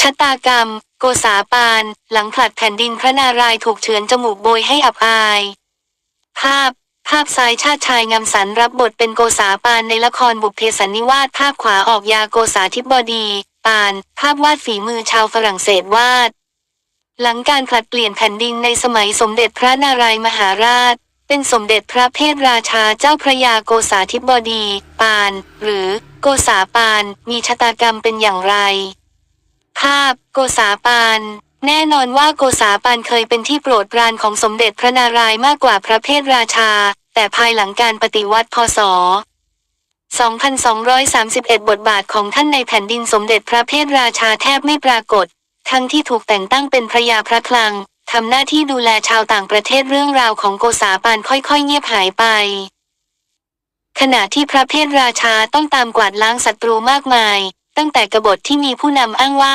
ชะตากรรม โกษาปาน หลังผลัดแผ่นดินพระนารายณ์ถูกเฉือนจมูกโบยให้อับอาย ภาพ ภาพซ้ายชาติชายงามสันรับบทเป็นโกษาปานในละครบุพเพสันนิวาสภาพขวาออกยาโกษาธิบดี ปาน ภาพวาดฝีมือชาวฝรั่งเศสวาด หลังการผลัดเปลี่ยนแผ่นดินในสมัยสมเด็จพระนารายมหาราช เป็นสมเด็จพระเพทราชาเจ้าพระยาโกษาธิบดี ปาน หรือ โกษาปาน มีชะตากรรมเป็นอย่างไร ภาพ โกษาปาน แน่นอนว่าโกษาปานเคยเป็นที่โปรดปรานของสมเด็จพระนารายณ์มากกว่าพระเพทราชา แต่ภายหลังการปฏิวัติพศ2231 บทบาทของท่านในแผ่นดินสมเด็จพระเพทราชาแทบไม่ปรากฏ ทั้งที่ถูกแต่งตั้งเป็นพระยาพระคลัง ทำหน้าที่ดูแลชาวต่างประเทศเรื่องราวของโกษาปานค่อยๆ เงียบหายไป ขณะที่พระเพทราชาต้องตามกวาดล้างศัตรูมากมาย ตั้งแต่กบฏที่มีผู้นำอ้างว่า